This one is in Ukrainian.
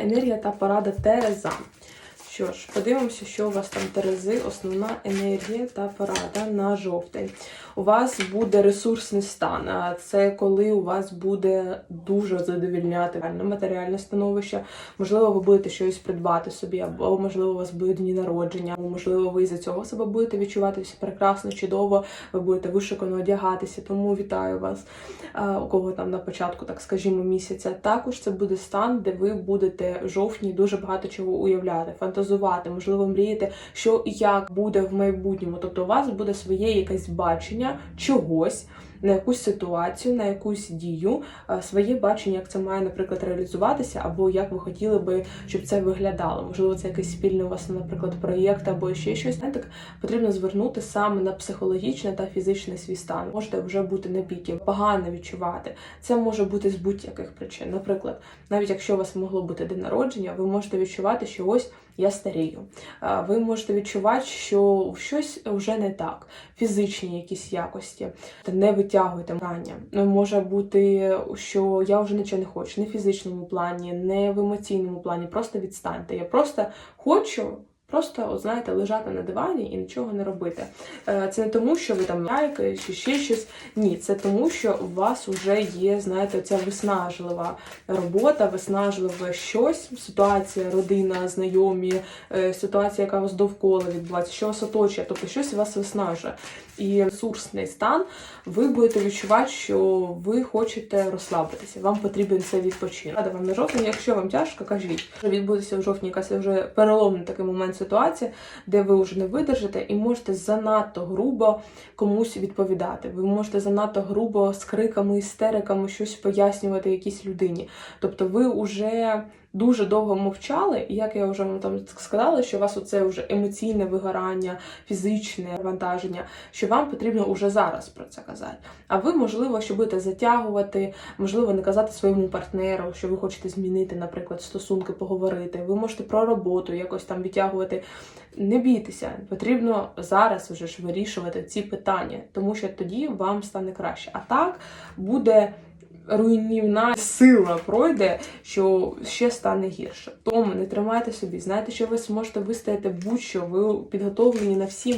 Енергія та порада Тереза. Що ж, подивимося, що у вас там Терези, основна енергія та порада на жовтень. У вас буде ресурсний стан. Це коли у вас буде дуже задовільняти матеріальне становище. Можливо, ви будете щось придбати собі, або можливо, у вас буде дні народження, або можливо, ви за цього себе будете відчувати все прекрасно, чудово. Ви будете вишикано одягатися. Тому вітаю вас, у кого там на початку, так скажімо, місяця. Також це буде стан, де ви будете в жовтні дуже багато чого уявляти, фантазувати, можливо, мріяти, що і як буде в майбутньому. Тобто, у вас буде своє якесь бачення чогось. На якусь ситуацію, на якусь дію, е, своє бачення, як це має, наприклад, реалізуватися, або як ви хотіли би, щоб це виглядало. Можливо, це якийсь спільний у вас, наприклад, проєкт або ще щось. Так потрібно звернути саме на психологічний та фізичний свій стан. Можете вже бути на піки, погано відчувати. Це може бути з будь-яких причин. Наприклад, навіть якщо у вас могло бути день народження, ви можете відчувати, що ось я старію. Ви можете відчувати, що щось вже не так, фізичні якісь якості. Та не витягуйте рання. Ну, Може бути, що я вже нічого не хочу, не в фізичному плані, не в емоційному плані. Просто відстаньте. Я просто хочу. Просто, от, знаєте, лежати на дивані і нічого не робити. Е, Це не тому, що ви там лайки чи ще щось. Ні, це тому, що у вас вже є, знаєте, ця виснажлива робота, виснажливе щось, ситуація, родина, знайомі, е, ситуація, яка у вас довкола відбувається, що вас оточує, тобто щось вас виснажує. І ресурсний стан, ви будете відчувати, що ви хочете розслабитися. Вам потрібен цей відпочинок. Рада вам на жовтень, якщо вам тяжко, кажіть. Відбудеться в жовтні якась вже переломний такий момент ситуації, де ви вже не видержите і можете занадто грубо комусь відповідати. Ви можете занадто грубо з криками, істериками щось пояснювати якійсь людині. Тобто ви вже дуже довго мовчали, і як я вже вам там сказала, що у вас оце вже емоційне вигорання, фізичне навантаження, що вам потрібно уже зараз про це казати. А ви, можливо, що будете затягувати, можливо, не казати своєму партнеру, що ви хочете змінити, наприклад, стосунки, поговорити. Ви можете про роботу якось там відтягувати. Не бійтеся, потрібно зараз вже ж вирішувати ці питання, тому що тоді вам стане краще. А так буде руйнівна сила пройде, що ще стане гірше. Тому не тримайте собі, знайте, що ви зможете вистояти будь-що, ви підготовлені на всі.